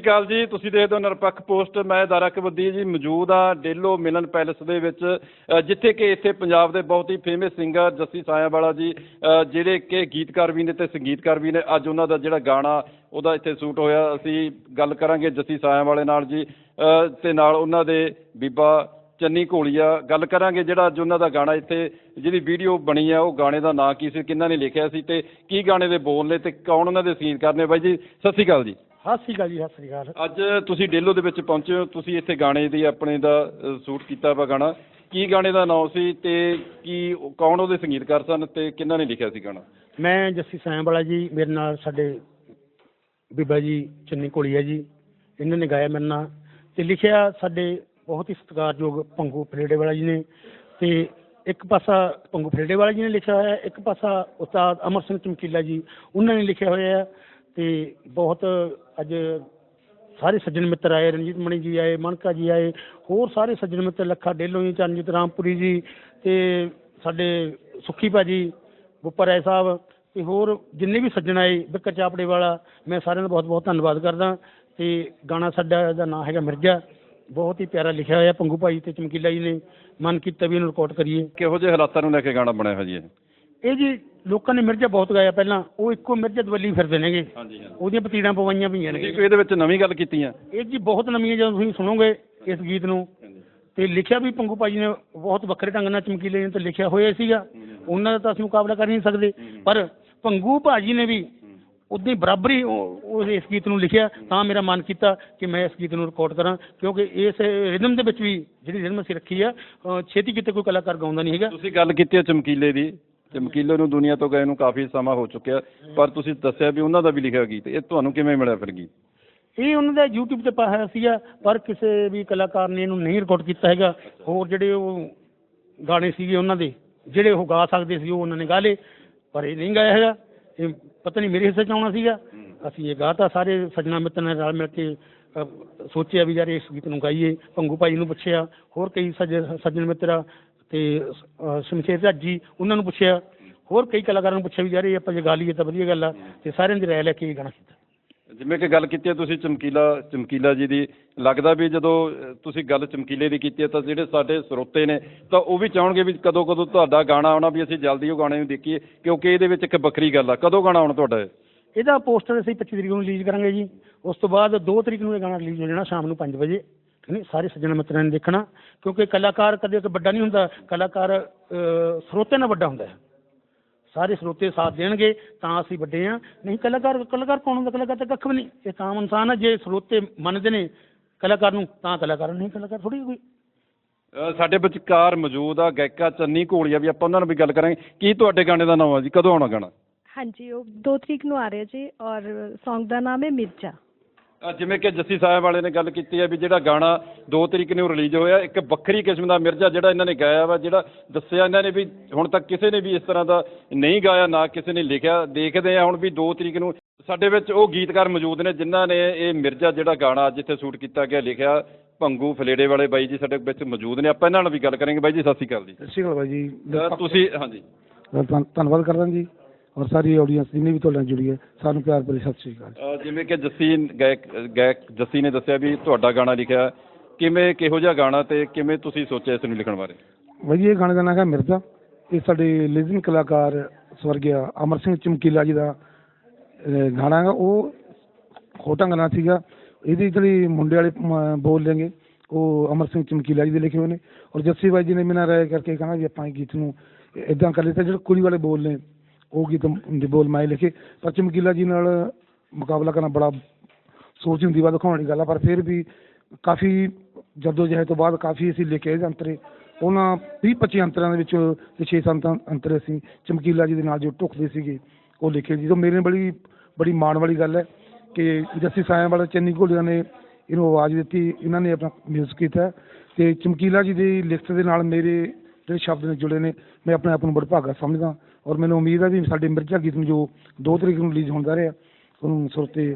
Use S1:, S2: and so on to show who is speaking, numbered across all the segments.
S1: ਸ਼੍ਰੀ ਅਕਾਲ ਜੀ ਤੁਸੀਂ ਦੇਖਦੇ ਹੋ ਨਿਰਪੱਖ ਪੋਸਟ। ਮੈਂ ਦਾਰਾ ਕਬੱਦੀ ਜੀ ਮੌਜੂਦ ਆ ਡੇਲੋ ਮਿਲਨ ਪੈਲਸ ਦੇ ਵਿੱਚ ਜਿੱਥੇ ਕਿ ਇੱਥੇ ਪੰਜਾਬ ਦੇ ਬਹੁਤ ਹੀ ਫੇਮਸ ਸਿੰਗਰ ਜੱਸੀ ਸਾਇਆਂਵਾਲਾ ਜੀ ਜਿਹੜੇ ਕਿ ਗੀਤਕਾਰ ਵੀ ਨੇ ਤੇ ਸੰਗੀਤਕਾਰ ਵੀ ਨੇ। ਅੱਜ ਉਹਨਾਂ ਦਾ ਜਿਹੜਾ ਗਾਣਾ ਉਹਦਾ ਇੱਥੇ ਸ਼ੂਟ ਹੋਇਆ। ਅਸੀਂ ਗੱਲ ਕਰਾਂਗੇ ਜੱਸੀ ਸਾਇਆਂਵਾਲੇ ਨਾਲ ਜੀ ਅ, ਤੇ ਨਾਲ ਉਹਨਾਂ ਦੇ ਬੀਬਾ ਚੰਨੀ ਘੋਲੀਆ। ਗੱਲ ਕਰਾਂਗੇ ਜਿਹੜਾ ਅੱਜ ਉਹਨਾਂ ਦਾ ਗਾਣਾ ਇੱਥੇ ਜਿਹਦੀ ਵੀਡੀਓ ਬਣੀ ਆ ਉਹ ਗਾਣੇ ਦਾ ਨਾਂ ਕੀ ਸੀ ਕਿੰਨਾ ਨੇ ਲਿਖਿਆ ਸੀ ਤੇ ਕੀ ਗਾਣੇ ਦੇ ਬੋਲ ਨੇ ਤੇ ਕੌਣ ਉਹਨਾਂ ਦੇ ਸੰਗੀਤਕਾਰ ਨੇ ਬਾਈ ਜੀ ਸਤਿ ਸ਼੍ਰੀ ਅਕਾਲ ਜੀ।
S2: ਸਤਿ ਸ਼੍ਰੀ ਅਕਾਲ ਜੀ ਸਤਿ ਸ਼੍ਰੀ ਅਕਾਲ।
S1: ਅੱਜ ਤੁਸੀਂ ਡੇਲੋ ਦੇ ਵਿੱਚ ਪਹੁੰਚੇ ਹੋ ਤੁਸੀਂ ਇੱਥੇ ਗਾਣੇ ਦੀ ਆਪਣੇ ਦਾ ਸ਼ੂਟ ਕੀਤਾ ਵਾ ਗਾਣਾ। ਕੀ ਗਾਣੇ ਦਾ ਨਾਮ ਸੀ ਤੇ ਕੀ ਕੌਣ ਉਹਦੇ ਸੰਗੀਤਕਾਰ ਸਨ ਤੇ ਕਿਹਨਾਂ ਨੇ ਲਿਖਿਆ ਸੀ ਗਾਣਾ?
S2: ਮੈਂ ਜੱਸੀ ਸਾਇਆਂ ਵਾਲਾ ਜੀ ਮੇਰੇ ਨਾਲ ਸਾਡੇ ਬੀਬਾ ਜੀ ਚੰਨੀ ਕੋਲੀਆ ਜੀ ਇਹਨਾਂ ਨੇ ਗਾਇਆ ਮੇਰੇ ਨਾਲ ਤੇ ਲਿਖਿਆ ਸਾਡੇ ਬਹੁਤ ਹੀ ਸਤਿਕਾਰਯੋਗ ਪੰਗੂ ਫਰੇਡੇ ਵਾਲਾ ਜੀ ਨੇ ਤੇ ਇੱਕ ਪਾਸਾ ਪੰਗੂ ਫਰੇਡੇ ਵਾਲਾ ਜੀ ਨੇ ਲਿਖਿਆ ਹੋਇਆ ਇੱਕ ਪਾਸਾ ਉਸਤਾਦ ਅਮਰ ਸਿੰਘ ਚਮਕੀਲਾ ਜੀ ਉਹਨਾਂ ਨੇ ਲਿਖਿਆ ਹੋਇਆ ਹੈ। ਤੇ ਬਹੁਤ ਅੱਜ ਸਾਰੇ ਸੱਜਣ ਮਿੱਤਰ ਆਏ, ਰਣਜੀਤ ਮਣੀ ਜੀ ਆਏ ਮਣਕਾ ਜੀ ਆਏ, ਹੋਰ ਸਾਰੇ ਸੱਜਣ ਮਿੱਤਰ ਲੱਖਾ, ਡੇਲੋ ਜੀ, ਚਰਨਜੀਤ ਰਾਮਪੁਰੀ ਜੀ ਤੇ ਸਾਡੇ ਸੁੱਖੀ ਭਾਜੀ ਗੁੱਪਰ ਰਾਏ ਸਾਹਿਬ ਤੇ ਹੋਰ ਜਿੰਨੇ ਵੀ ਸੱਜਣ ਆਏ, ਬਿੱਕਰ ਚਾਪੜੇ ਵਾਲਾ, ਮੈਂ ਸਾਰਿਆਂ ਦਾ ਬਹੁਤ ਬਹੁਤ ਧੰਨਵਾਦ ਕਰਦਾ ਤੇ ਗਾਣਾ ਸਾਡਾ ਦਾ ਨਾਂ ਹੈਗਾ ਮਿਰਜ਼ਾ, ਬਹੁਤ ਹੀ ਪਿਆਰਾ ਲਿਖਿਆ ਹੋਇਆ ਪੰਗੂ ਭਾਈ ਤੇ ਚਮਕੀਲਾ ਜੀ ਨੇ, ਮਨ ਕੀਤਾ ਵੀ ਇਹਨੂੰ ਰਿਕਾਰਡ ਕਰੀਏ।
S1: ਕਿਹੋ ਜਿਹੇ ਹਾਲਾਤਾਂ ਨੂੰ ਲੈ ਕੇ ਗਾਣਾ ਬਣਿਆ ਹੋਇਆ ਜੀ ਇਹ?
S2: ਇਹ ਜੀ ਲੋਕਾਂ ਨੇ ਮਿਰਜ਼ਾ ਬਹੁਤ ਗਾਇਆ ਪਹਿਲਾਂ ਉਹ ਇੱਕੋ ਮਿਰਜ਼ਾ ਦਵੱਲੀ ਫਿਰਦੇ ਨੇਗੇ।
S1: ਹਾਂਜੀ
S2: ਉਹਦੀਆਂ ਪਤੀੜਾਂ ਪਵਾਈਆਂ ਪਈਆਂ ਨੇ
S1: ਕੋਈ ਇਹਦੇ ਵਿੱਚ ਨਵੀਂ ਗੱਲ ਕੀਤੀ ਆ
S2: ਇਹ ਜੀ ਬਹੁਤ ਨਵੀਂ ਹੈ ਜਦੋਂ ਤੁਸੀਂ ਸੁਣੋਗੇ ਇਸ ਗੀਤ ਨੂੰ ਤੇ ਲਿਖਿਆ ਵੀ ਪੰਗੂ ਭਾਜੀ ਨੇ ਬਹੁਤ ਵੱਖਰੇ ਢੰਗ ਨਾਲ ਚਮਕੀਲੇ ਨੇ ਤੇ ਲਿਖਿਆ ਹੋਇਆ ਸੀਗਾ। ਉਹਨਾਂ ਦਾ ਤਾਂ ਅਸੀਂ ਮੁਕਾਬਲਾ ਕਰ ਨਹੀਂ ਸਕਦੇ। ਪਰ ਪੰਗੂ ਭਾਜੀ ਨੇ ਵੀ ਉਦਾਂ ਬਰਾਬਰੀ ਉਹ ਇਸ ਗੀਤ ਨੂੰ ਲਿਖਿਆ ਤਾਂ ਮੇਰਾ ਮਨ ਕੀਤਾ ਕਿ ਮੈਂ ਇਸ ਗੀਤ ਨੂੰ ਰਿਕਾਰਡ ਕਰਾਂ। ਕਿਉਂਕਿ ਇਸ ਰਿਦਮ ਦੇ ਵਿੱਚ ਵੀ ਜਿਹੜੀ ਰਿਦਮ ਅਸੀਂ ਰੱਖੀ ਆ ਛੇਤੀ ਕਿਤੇ ਕੋਈ ਕਲਾਕਾਰ ਗਾਉਂਦਾ ਨਹੀਂ ਹੈਗਾ।
S1: ਤੁਸੀਂ ਗੱਲ ਕੀਤੀ ਚਮਕੀਲੇ ਦੀ। ਚਮਕੀਲੇ ਨੂੰ ਦੁਨੀਆ ਤੋਂ ਗਏ ਨੂੰ ਕਾਫੀ ਸਮਾਂ ਹੋ ਚੁੱਕਿਆ। ਪਰ ਤੁਸੀਂ ਦੱਸਿਆ ਵੀ ਉਹਨਾਂ ਦਾ ਵੀ ਲਿਖਿਆ ਗੀਤ ਇਹ ਤੁਹਾਨੂੰ ਕਿਵੇਂ ਮਿਲਿਆ ਫਿਰ ਗੀਤ?
S2: ਇਹ ਉਹਨਾਂ ਦਾ YouTube ਤੇ ਪਾਇਆ ਸੀਗਾ ਪਰ ਕਿਸੇ ਵੀ ਕਲਾਕਾਰ ਨੇ ਇਹਨੂੰ ਨਹੀਂ ਰਿਕਾਰਡ ਕੀਤਾ ਹੈਗਾ। ਹੋਰ ਜਿਹੜੇ ਉਹ ਗਾਣੇ ਸੀਗੇ ਉਹਨਾਂ ਦੇ ਜਿਹੜੇ ਉਹ ਗਾ ਸਕਦੇ ਸੀ ਉਹ ਉਹਨਾਂ ਨੇ ਗਾ ਲਏ ਪਰ ਇਹ ਨਹੀਂ ਗਾਇਆ ਹੈਗਾ। ਇਹ ਪਤਾ ਨਹੀਂ ਮੇਰੇ ਹਿੱਸੇ ਚ ਆਉਣਾ ਸੀਗਾ। ਅਸੀਂ ਇਹ ਗਾਤਾ ਸਾਰੇ ਸੱਜਣਾ ਮਿੱਤਰਾਂ ਨੇ ਰਲ ਮਿਲ ਕੇ ਸੋਚਿਆ ਵੀ ਯਾਰ ਇਸ ਗੀਤ ਨੂੰ ਗਾਈਏ। ਪੰਗੂ ਭਾਈ ਨੂੰ ਪੁੱਛਿਆ ਹੋਰ ਕਈ ਸੱਜ ਸੱਜਣ ਮਿੱਤਰ ਤੇ ਸ਼ਮਸ਼ੇਰ ਜੱਜ ਜੀ ਉਹਨਾਂ ਨੂੰ ਪੁੱਛਿਆ ਹੋਰ ਕਈ ਕਲਾਕਾਰਾਂ ਨੂੰ ਪੁੱਛਿਆ ਵੀ ਯਾਰ ਇਹ ਆਪਾਂ ਜੇ ਗਾ ਲਈਏ ਤਾਂ ਵਧੀਆ ਗੱਲ ਆ ਤੇ ਸਾਰਿਆਂ ਦੀ ਰਾਏ ਲੈ ਕੇ ਇਹ ਗਾਣਾ ਕੀਤਾ।
S1: ਜਿਵੇਂ ਕਿ ਗੱਲ ਕੀਤੀ ਹੈ ਤੁਸੀਂ ਚਮਕੀਲਾ ਚਮਕੀਲਾ ਜੀ ਦੀ ਲੱਗਦਾ ਵੀ ਜਦੋਂ ਤੁਸੀਂ ਗੱਲ ਚਮਕੀਲੇ ਦੀ ਕੀਤੀ ਹੈ ਤਾਂ ਜਿਹੜੇ ਸਾਡੇ ਸਰੋਤੇ ਨੇ ਤਾਂ ਉਹ ਵੀ ਚਾਹਣਗੇ ਵੀ ਕਦੋਂ ਕਦੋਂ ਤੁਹਾਡਾ ਗਾਣਾ ਆਉਣਾ ਵੀ ਅਸੀਂ ਜਲਦੀ ਉਹ ਗਾਣੇ ਨੂੰ ਦੇਖੀਏ ਕਿਉਂਕਿ ਇਹਦੇ ਵਿੱਚ ਇੱਕ ਵੱਖਰੀ ਗੱਲ ਆ। ਕਦੋਂ ਗਾਣਾ ਆਉਣਾ ਤੁਹਾਡਾ ਇਹ?
S2: ਇਹਦਾ ਪੋਸਟਰ ਅਸੀਂ 25 ਤਰੀਕ ਨੂੰ ਰਿਲੀਜ਼ ਕਰਾਂਗੇ ਜੀ। ਉਸ ਤੋਂ ਬਾਅਦ 2 ਤਰੀਕ ਨੂੰ ਇਹ ਗਾਣਾ ਰਿਲੀਜ਼ ਹੋ ਜਾਣਾ ਸ਼ਾਮ ਨੂੰ 5 ਵਜੇ। ਨਹੀਂ ਸਾਰੇ ਸੱਜਣ ਮਿੱਤਰਾਂ ਨੇ ਦੇਖਣਾ ਕਿਉਂਕਿ ਕਲਾਕਾਰ ਕਦੇ ਇੱਕ ਵੱਡਾ ਨਹੀਂ ਹੁੰਦਾ ਕਲਾਕਾਰ ਅਹ, ਸਰੋਤੇ ਨਾਲ ਵੱਡਾ ਹੁੰਦਾ ਹੈ। ਸਾਰੇ ਸਰੋਤੇ ਸਾਥ ਦੇਣਗੇ ਤਾਂ ਅਸੀਂ ਵੱਡੇ ਆ ਨਹੀਂ ਕਲਾਕਾਰ ਕਲਾਕਾਰ ਕੌਣ ਹੁੰਦਾ? ਕਲਾਕਾਰ ਤਾਂ ਕੱਖ ਵੀ ਨਹੀਂ। ਇਹ ਤਾਂ ਆਮ ਇਨਸਾਨ ਹੈ ਜੇ ਸਰੋਤੇ ਮੰਨਦੇ ਨੇ ਕਲਾਕਾਰ ਨੂੰ ਤਾਂ ਕਲਾਕਾਰ ਨਹੀਂ ਕਲਾਕਾਰ ਥੋੜੀ ਕੋਈ।
S1: ਸਾਡੇ ਵਿਚਕਾਰ ਮੌਜੂਦ ਆ ਗਾਇਕਾ ਚੰਨੀ ਘੋਲੀਆ ਵੀ ਆਪਾਂ ਉਹਨਾਂ ਨਾਲ ਵੀ ਗੱਲ ਕਰਾਂਗੇ। ਕੀ ਤੁਹਾਡੇ ਗਾਣੇ ਦਾ ਨਾਮ ਆ ਜੀ? ਕਦੋਂ ਆਉਣਾ ਗਾਣਾ?
S3: ਹਾਂਜੀ ਉਹ 2 ਤਰੀਕ ਨੂੰ ਆ ਰਿਹਾ ਜੀ ਔਰ Song ਦਾ ਨਾਮ ਹੈ ਮਿਰਜ਼ਾ।
S1: ਅਹ, ਜਿਵੇਂ ਕਿ ਜੱਸੀ ਸਾਹਿਬ ਵਾਲੇ ਨੇ ਗੱਲ ਕੀਤੀ ਹੈ ਵੀ ਜਿਹੜਾ ਗਾਣਾ 2 ਤਰੀਕ ਨੂੰ ਰਿਲੀਜ਼ ਹੋਇਆ ਇੱਕ ਵੱਖਰੀ ਕਿਸਮ ਦਾ ਮਿਰਜ਼ਾ ਜਿਹੜਾ ਇਹਨਾਂ ਨੇ ਗਾਇਆ ਵਾ ਜਿਹੜਾ ਦੱਸਿਆ ਇਹਨਾਂ ਨੇ ਵੀ ਹੁਣ ਤੱਕ ਕਿਸੇ ਨੇ ਵੀ ਇਸ ਤਰ੍ਹਾਂ ਦਾ ਨਹੀਂ ਗਾਇਆ ਨਾ ਕਿਸੇ ਨੇ ਲਿਖਿਆ। ਦੇਖਦੇ ਆ ਹੁਣ ਵੀ 2 ਤਰੀਕ ਨੂੰ ਸਾਡੇ ਵਿੱਚ ਉਹ ਗੀਤਕਾਰ ਮੌਜੂਦ ਨੇ ਜਿਨ੍ਹਾਂ ਨੇ ਇਹ ਮਿਰਜ਼ਾ ਜਿਹੜਾ ਗਾਣਾ ਅੱਜ ਇੱਥੇ ਸ਼ੂਟ ਕੀਤਾ ਗਿਆ ਲਿਖਿਆ। ਭੰਗੂ ਫਲੇੜੇ ਵਾਲੇ ਬਾਈ ਜੀ ਸਾਡੇ ਵਿੱਚ ਮੌਜੂਦ ਨੇ। ਆਪਾਂ ਇਹਨਾਂ ਨਾਲ ਵੀ ਗੱਲ ਕਰਾਂਗੇ। ਬਾਈ ਜੀ ਸਤਿ ਸ਼੍ਰੀ ਅਕਾਲ ਜੀ।
S4: ਸਤਿ ਸ਼੍ਰੀ ਅਕਾਲ ਭਾਈ ਜੀ।
S1: ਤੁਸੀਂ ਹਾਂਜੀ।
S4: ਧੰਨਵਾਦ ਕਰਦਾ ਜੀ। ਔਰ ਸਾਰੀ ਆਡੀਅנס ਜਿੰਨੀ ਵੀ ਤੁਹਾਡੇ ਨਾਲ ਜੁੜੀ ਹੈ ਸਾਨੂੰ ਪਿਆਰ ਭਰੀ ਸਤਿ ਸ਼੍ਰੀ ਅਕਾਲ
S1: ਅਹ ਜਿਵੇਂ ਕਿ ਜੱਸੀ ਗਾਇਕ ਗਾਇਕ ਜੱਸੀ ਨੇ ਦੱਸਿਆ ਵੀ ਤੁਹਾਡਾ ਗਾਣਾ ਲਿਖਿਆ ਕਿਵੇਂ ਕਿਹੋ ਜਿਹਾ ਗਾਣਾ ਤੇ ਕਿਵੇਂ ਤੁਸੀਂ ਸੋਚਿਆ ਇਸ ਨੂੰ ਲਿਖਣ ਬਾਰੇ?
S4: ਭਾਈ ਇਹ ਗਾਣੇ ਦਾ ਨਾਮ ਹੈ ਮਿਰਜ਼ਾ। ਇਹ ਸਾਡੇ ਲਿਜ਼ਨ ਕਲਾਕਾਰ ਸਵਰਗਿਆ ਅਮਰ ਸਿੰਘ ਚਮਕੀਲਾ ਜੀ ਦਾ ਅਹ, ਗਾਣਾ ਹੈ ਉਹ ਖੋਟਾ ਗਾਣਾ ਸੀਗਾ। ਇਹਦੀ ਜਿਹੜੀ ਮੁੰਡੇ ਵਾਲੇ ਮ- ਬੋਲ ਲੈਂਗੇ ਉਹ ਅਮਰ ਸਿੰਘ ਚਮਕੀਲਾ ਜੀ ਦੇ ਲਿਖੇ ਹੋਏ ਨੇ। ਔਰ ਜੱਸੀ ਬਾਈ ਜੀ ਨੇ ਮੇਰਾ ਰਾਏ ਕਰਕੇ ਕਹਾ ਵੀ ਆਪਾਂ ਇਹ ਗੀਤ ਨੂੰ ਇਦਾਂ ਕਰ ਲਿੱਤਾ ਜਿਹੜੇ ਕੁੜੀ ਵਾਲੇ ਬੋਲ ਨੇ। ਉਹ ਗੀਤ ਦੇ ਬੋਲ ਮੈਂ ਲਿਖੇ। ਪਰ ਚਮਕੀਲਾ ਜੀ ਨਾਲ ਮੁਕਾਬਲਾ ਕਰਨਾ ਬੜਾ ਸੋਚ ਹੁੰਦੀ ਵਾ, ਦਿਖਾਉਣ ਵਾਲੀ ਗੱਲ ਆ, ਪਰ ਫਿਰ ਵੀ ਕਾਫੀ ਜਦੋਂ ਜਹਿਦ ਤੋਂ ਬਾਅਦ ਕਾਫੀ ਅਸੀਂ ਲੈ ਕੇ ਆਏ ਅੰਤਰੇ ਉਹਨਾਂ 20 25 ਅੰਤਰਾਂ ਦੇ ਵਿੱਚ ਤੇ 6 ਸੰਤਾਂ ਅੰਤਰ ਅਸੀਂ ਚਮਕੀਲਾ ਜੀ ਦੇ ਨਾਲ ਜੋ ਟੁਕਦੇ ਸੀਗੇ, ਉਹ ਲਿਖੇ ਜਦੋਂ ਮੇਰੇ ਬੜੀ ਬੜੀ ਮਾਣ ਵਾਲੀ ਗੱਲ ਹੈ ਕਿ ਜੱਸੀ ਸਾਇਆ ਵਾਲਾ ਚੰਨੀ ਘੋਲੀਆ ਨੇ ਇਹਨੂੰ ਆਵਾਜ਼ ਦਿੱਤੀ, ਇਹਨਾਂ ਨੇ ਆਪਣਾ ਮਿਊਜ਼ਿਕ ਕੀਤਾ ਤੇ ਚਮਕੀਲਾ ਜੀ ਦੀ ਲਿਖਤ ਦੇ ਨਾਲ ਮੇਰੇ ਜਿਹੜੇ ਸ਼ਬਦ ਨੇ ਜੁੜੇ ਨੇ, ਮੈਂ ਆਪਣੇ ਆਪ ਨੂੰ ਬੜਾ ਭਾਗਾ ਸਮਝਦਾ। ਔਰ ਮੈਨੂੰ ਉਮੀਦ ਹੈ ਵੀ ਸਾਡੇ ਮਿਰਜ਼ਾ ਗੀਤ ਨੂੰ ਜੋ 2 ਤਰੀਕ ਨੂੰ ਰਿਲੀਜ਼ ਹੋਣ ਹੁੰਦਾ ਰਿਹਾ, ਉਹਨੂੰ ਸੁਰਤੇ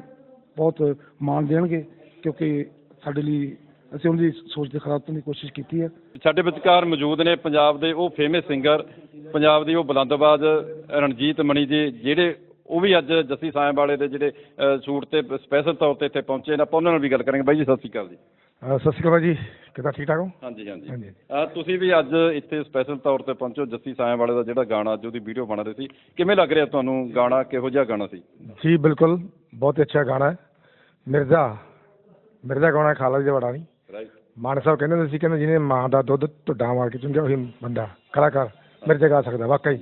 S4: ਬਹੁਤ ਮਾਣ ਦੇਣਗੇ, ਕਿਉਂਕਿ ਸਾਡੇ ਲਈ
S5: ਅਸੀਂ ਉਹਨਾਂ ਦੀ ਸੋਚ ਦੇ ਖਿਲਾਫ ਕਰਨ ਦੀ ਕੋਸ਼ਿਸ਼ ਕੀਤੀ ਹੈ
S1: ਸਾਡੇ ਵਿਚਕਾਰ ਮੌਜੂਦ ਨੇ ਪੰਜਾਬ ਦੇ ਉਹ ਫੇਮਸ ਸਿੰਗਰ ਪੰਜਾਬ ਦੀ ਉਹ ਬੁਲੰਦਬਾਜ਼ ਰਣਜੀਤ ਮਣੀ ਜੀ, ਜਿਹੜੇ ਉਹ ਵੀ ਅੱਜ ਜੱਸੀ ਸਾਇਆਂ ਵਾਲੇ ਦੇ ਜਿਹੜੇ ਸ਼ੂਟ ਤੇ ਸਪੈਸ਼ਲ ਤੌਰ ਤੇ ਇੱਥੇ ਪਹੁੰਚੇ ਨੇ। ਆਪਾਂ ਉਹਨਾਂ ਨਾਲ ਵੀ ਗੱਲ ਕਰਾਂਗੇ। ਬਾਈ ਜੀ, ਸਤਿ ਸ਼੍ਰੀ ਅਕਾਲ ਜੀ।
S5: ਅਹ ਸਤਿ ਸ਼੍ਰੀ ਅਕਾਲ ਜੀ। ਕਿੱਦਾਂ ਠੀਕ ਠਾਕ ਹੋ?
S1: ਹਾਂਜੀ ਹਾਂਜੀ।
S5: ਹਾਂਜੀ।
S1: ਤੁਸੀਂ ਵੀ ਅੱਜ ਇੱਥੇ ਸਪੈਸ਼ਲ ਤੌਰ ਤੇ ਪਹੁੰਚੋ ਜੱਸੀ ਸਾਇਆਂ ਵਾਲੇ ਦਾ ਜਿਹੜਾ ਗਾਣਾ ਅੱਜ ਉਹਦੀ ਵੀਡੀਓ ਬਣਾ ਰਹੇ ਸੀ। ਕਿਵੇਂ ਲੱਗ ਰਿਹਾ ਤੁਹਾਨੂੰ ਗਾਣਾ? ਕਿਹੋ ਜਿਹਾ ਗਾਣਾ ਸੀ?
S5: ਜੀ ਬਿਲਕੁਲ। ਬਹੁਤ ਅੱਛਾ ਗਾਣਾ ਹੈ। ਮਿਰਜ਼ਾ ਮਿਰਜ਼ਾ ਗਾਣਾ ਖਾਲਾ ਜੀ ਦਾ ਬੜਾ ਨਹੀਂ।
S1: ਰਾਈਟ
S5: ਮਾਨ ਸਾਹਿਬ ਕਹਿੰਦੇ ਹੁੰਦੇ ਸੀ ਕਹਿੰਦੇ ਜਿਹਨੇ ਮਾਂ ਦਾ ਦੁੱਧ ਢੁੱਡਾਂ ਮਾਰ ਕੇ ਚੁੰਗਿਆ ਉਹੀ ਬੰਦਾ। ਕਲਾਕਾਰ ਮਿਰਜ਼ਾ ਗਾ ਸਕਦਾ ਵਾਕਈ।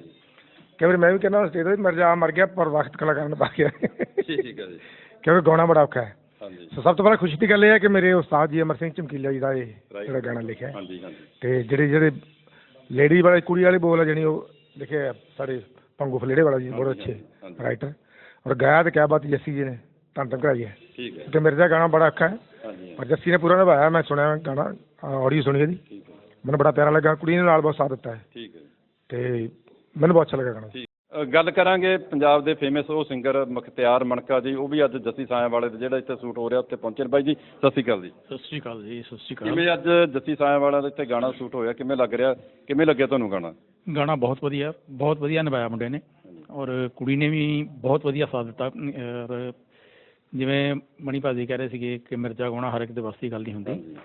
S5: ਕਈ ਵਾਰੀ ਮੈਂ ਵੀ ਕਹਿੰਦਾ ਸਟੇਜ ਤੇ ਮਿਰਜ਼ਾ ਮਰ ਗਿਆ ਪਰ ਵਕਤ ਕਲਾਕਾਰ ਨੇ ਪਾ ਗਿਆ
S1: ਠੀਕ ਹੈ ਜੀ।
S5: ਕਿਉਂਕਿ ਗਾਉਣਾ ਬੜਾ ਔਖਾ ਹੈ।
S1: ਹਾਂਜੀ।
S5: ਸੋ ਸਭ ਤੋਂ ਪਹਿਲਾਂ ਖੁਸ਼ੀ ਦੀ ਗੱਲ ਇਹ ਹੈ ਕਿ ਮੇਰੇ ਉਸਤਾਦ ਜੀ ਅਮਰ ਸਿੰਘ ਚਮਕੀਲਾ ਜੀ ਦਾ ਇਹ. ਜਿਹੜਾ ਗਾਣਾ ਲਿਖਿਆ ਹੈ।
S1: ਹਾਂਜੀ ਹਾਂਜੀ।
S5: ਤੇ ਜਿਹੜੇ ਜਿਹੜੇ ਲੇਡੀ ਵਾਲੇ ਕੁੜੀ ਵਾਲੇ ਬੋਲ ਆ ਜਿਹੜੀ ਉਹ ਲਿਖੇ ਆ ਸਾਡੇ ਪੰਗੂ ਫਲੇੜੇ ਵਾਲਾ ਜੀ ਬਹੁਤ ਅੱਛੇ। ਰਾਈਟਰ ਔਰ ਗਾਇਆ ਤੇ ਕਿਆ ਬਾਤ ਜੱਸੀ ਜੀ ਨੇ ਧੰਨ ਧੰਨ ਕਰਾਈ ਹੈ।
S1: ਠੀਕ ਹੈ।
S5: ਕਿ ਮਿਰਜ਼ਾ ਗਾਣਾ ਬੜਾ ਅੱਛਾ ਹੈ
S1: ਹਾਂਜੀ
S5: ਪਰ ਜੱਸੀ ਨੇ ਪੂਰਾ ਨਿਭਾਇਆ ਮੈਂ ਸੁਣਿਆ ਗਾਣਾ ਆਡੀਓ ਸੁਣੀ
S1: ਹੈ।
S5: ਮੈਨੂੰ ਬੜਾ ਪਿਆਰਾ ਲੱਗਾ ਕੁੜੀ ਨੇ ਨਾਲ ਬਹੁਤ ਸਾਥ ਦਿੱਤਾ ਹੈ।
S1: ਠੀਕ ਹੈ ਜੀ।
S5: ਤੇ ਮੈਨੂੰ ਬਹੁਤ ਅੱਛਾ ਲੱਗਾ ਗਾਣਾ।
S1: ਗੱਲ ਕਰਾਂਗੇ ਪੰਜਾਬ ਦੇ ਫੇਮਸ ਉਹ ਸਿੰਗਰ ਮੁਖਤਿਆਰ ਮਣਕਾ ਜੀ ਉਹ ਵੀ ਅੱਜ ਜੱਸੀ ਸਾਇਆਂ ਵਾਲੇ ਦੇ ਜਿਹੜਾ ਇੱਥੇ ਸ਼ੂਟ ਹੋ ਰਿਹਾ ਉੱਥੇ ਪਹੁੰਚੇ ਨੇ। ਬਾਈ ਜੀ ਸਤਿ ਸ਼੍ਰੀ ਅਕਾਲ ਜੀ।
S6: ਸਤਿ ਸ਼੍ਰੀ ਅਕਾਲ ਜੀ ਸਤਿ ਸ਼੍ਰੀ ਅਕਾਲ।
S1: ਕਿਵੇਂ ਅੱਜ ਜੱਸੀ ਸਾਇਆਂ ਵਾਲਾ ਦੇ ਇੱਥੇ ਗਾਣਾ ਸ਼ੂਟ ਹੋਇਆ ਕਿਵੇਂ ਲੱਗ ਰਿਹਾ ਕਿਵੇਂ ਲੱਗਿਆ ਤੁਹਾਨੂੰ ਗਾਣਾ?
S6: ਗਾਣਾ ਬਹੁਤ ਵਧੀਆ ਬਹੁਤ ਵਧੀਆ ਨਿਭਾਇਆ ਮੁੰਡੇ ਨੇ। ਔਰ ਕੁੜੀ ਨੇ ਵੀ ਬਹੁਤ ਵਧੀਆ ਸਾਥ ਦਿੱਤਾ। ਔਰ ਜਿਵੇਂ ਮਣੀ ਭਾਜੀ ਕਹਿ ਰਹੇ ਸੀਗੇ ਕਿ ਮਿਰਜ਼ਾ ਗਾਉਣਾ ਹਰ ਇੱਕ ਦੇ ਵੱਸ ਦੀ ਗੱਲ ਨਹੀਂ ਹੁੰਦੀ।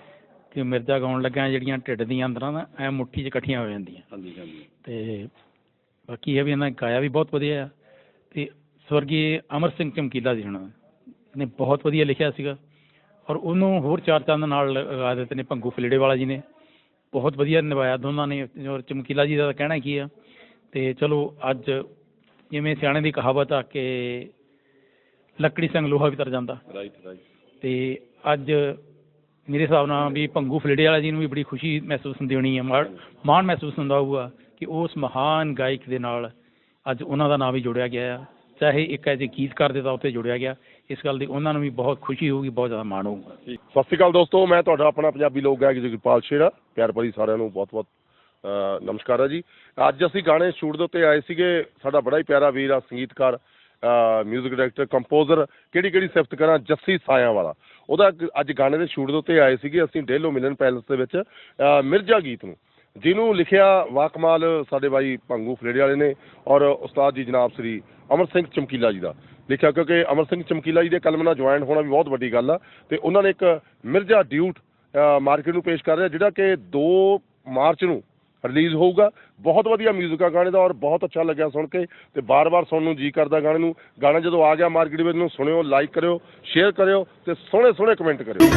S6: ਕਿ ਮਿਰਜ਼ਾ ਗਾਉਣ ਲੱਗਿਆ ਜਿਹੜੀਆਂ ਢਿੱਡ ਦੀਆਂ ਅੰਦਰਾਂ ਨਾ ਐ ਮੁੱਠੀ 'ਚ ਇਕੱਠੀਆਂ ਹੋ ਜਾਂਦੀਆਂ।
S1: ਹਾਂਜੀ ਹਾਂਜੀ।
S6: ਤੇ ਬਾਕੀ ਇਹ ਵੀ ਇਹਨਾਂ ਨੇ ਗਾਇਆ ਵੀ ਬਹੁਤ ਵਧੀਆ ਆ। ਤੇ ਸਵਰਗੀ ਅਮਰ ਸਿੰਘ ਚਮਕੀਲਾ ਜੀ ਹੁਣ। ਨੇ ਬਹੁਤ ਵਧੀਆ ਲਿਖਿਆ ਸੀਗਾ। ਔਰ ਉਹਨੂੰ ਹੋਰ ਚਾਰ ਚੰਦ ਨਾਲ ਲਗਾ ਦਿੱਤੇ ਨੇ ਭੰਗੂ ਫਲੀੜੇ ਵਾਲਾ ਜੀ ਨੇ। ਬਹੁਤ ਵਧੀਆ ਨਿਭਾਇਆ ਦੋਨਾਂ ਨੇ। ਔਰ ਚਮਕੀਲਾ ਜੀ ਦਾ ਕਹਿਣਾ ਕੀ ਆ। ਤੇ ਚਲੋ ਅੱਜ ਜਿਵੇਂ ਸਿਆਣੇ ਦੀ ਕਹਾਵਤ ਆ ਕਿ ਲੱਕੜੀ ਸੰਗ ਲੋਹਾ ਵੀ ਤਰ ਜਾਂਦਾ।
S1: ਰਾਈਟ ਰਾਈਟ
S6: ਤੇ ਅੱਜ ਮੇਰੇ ਹਿਸਾਬ ਨਾਲ ਵੀ ਭੰਗੂ ਫਲੇੜੇ ਵਾਲਾ ਜੀ ਨੂੰ ਵੀ ਬੜੀ ਖੁਸ਼ੀ ਮਹਿਸੂਸ ਹੁੰਦੀ ਹੋਣੀ ਹੈ ਮਾਣ ਮਹਿਸੂਸ ਹੁੰਦਾ ਹੋਊਗਾ। ਕਿ ਉਸ ਮਹਾਨ ਗਾਇਕ ਦੇ ਨਾਲ ਅੱਜ ਉਹਨਾਂ ਦਾ ਨਾਮ ਵੀ ਜੋੜਿਆ ਗਿਆ ਆ। ਚਾਹੇ ਇੱਕ ਐਜੇ ਗੀਤਕਾਰ ਦੇ ਤੌਰ ਤੇ ਜੁੜਿਆ ਗਿਆ, ਇਸ ਗੱਲ ਦੀ ਉਹਨਾਂ ਨੂੰ ਵੀ ਬਹੁਤ ਖੁਸ਼ੀ ਹੋਊਗੀ, ਬਹੁਤ ਜ਼ਿਆਦਾ ਮਾਣ ਹੋਊਗਾ।
S7: ਸਤਿ ਸ਼੍ਰੀ ਅਕਾਲ ਦੋਸਤੋ, ਮੈਂ ਤੁਹਾਡਾ ਆਪਣਾ ਪੰਜਾਬੀ ਲੋਕ ਗਾਇਕ ਜਗਪਾਲ ਸ਼ੇਰਾ ਪਿਆਰ ਭਰੀ ਸਾਰਿਆਂ ਨੂੰ ਬਹੁਤ ਬਹੁਤ ਨਮਸਕਾਰ ਹੈ ਜੀ। ਅੱਜ ਅਸੀਂ ਗਾਣੇ ਸ਼ੂਟ ਦੇ ਉੱਤੇ ਆਏ ਸੀਗੇ, ਸਾਡਾ ਬੜਾ ਹੀ ਪਿਆਰਾ ਵੀਰ ਆ, ਸੰਗੀਤਕਾਰ ਮਿਊਜ਼ਿਕ ਡਾਇਰੈਕਟਰ ਕੰਪੋਜ਼ਰ ਕਿਹੜੀ ਕਿਹੜੀ ਸਿਫਤ ਕਰਾਂ, ਜੱਸੀ ਸਾਇਆ ਵਾਲਾ ਉਹਦਾ ਅੱਜ ਗਾਣੇ ਦੇ ਸ਼ੂਟ ਦੇ ਉੱਤੇ ਆਏ ਸੀਗੇ, ਅਸੀਂ ਡੇਲੋ ਮਿਲਨ ਪੈਲਸ ਦੇ ਵਿੱਚ ਮਿਰਜ਼ਾ ਗੀਤ ਨੂੰ। ਜਿਹਨੂੰ ਲਿਖਿਆ ਵਾਕਮਾਲ ਸਾਡੇ ਬਾਈ ਭੰਗੂ ਫਲੇੜੇ ਵਾਲੇ ਨੇ ਔਰ ਉਸਤਾਦ ਜੀ ਜਨਾਬ ਸ੍ਰੀ ਅਮਰ ਸਿੰਘ ਚਮਕੀਲਾ ਜੀ ਦਾ ਲਿਖਿਆ ਕਿਉਂਕਿ ਅਮਰ ਸਿੰਘ ਚਮਕੀਲਾ ਜੀ ਦੇ ਕਲਮ ਨਾਲ ਜੁਆਇਨ ਹੋਣਾ ਵੀ ਬਹੁਤ ਵੱਡੀ ਗੱਲ ਆ ਤੇ ਉਹਨਾਂ ਨੇ ਇੱਕ ਮਿਰਜ਼ਾ ਡਿਊਟ ਮਾਰਕੀਟ ਨੂੰ ਪੇਸ਼ ਕਰ ਰਿਹਾ ਜਿਹੜਾ ਕਿ 2 ਮਾਰਚ ਨੂੰ ਰਿਲੀਜ਼ ਹੋਊਗਾ। ਬਹੁਤ ਵਧੀਆ 뮤직 ਆ ਗਾਣੇ ਦਾ ਔਰ ਬਹੁਤ ਅੱਛਾ ਲੱਗਿਆ ਸੁਣ ਕੇ ਤੇ ਬਾਰ-ਬਾਰ ਸੁਣਨ ਨੂੰ ਜੀ ਕਰਦਾ ਗਾਣੇ ਨੂੰ। ਗਾਣਾ ਜਦੋਂ ਆ ਗਿਆ ਮਾਰਕੀਟ ਵਿੱਚ ਨੂੰ ਸੁਣਿਓ ਲਾਈਕ ਕਰਿਓ ਸ਼ੇਅਰ ਕਰਿਓ ਤੇ ਸੋਹਣੇ ਸੋਹਣੇ ਕਮੈਂਟ ਕਰਿਓ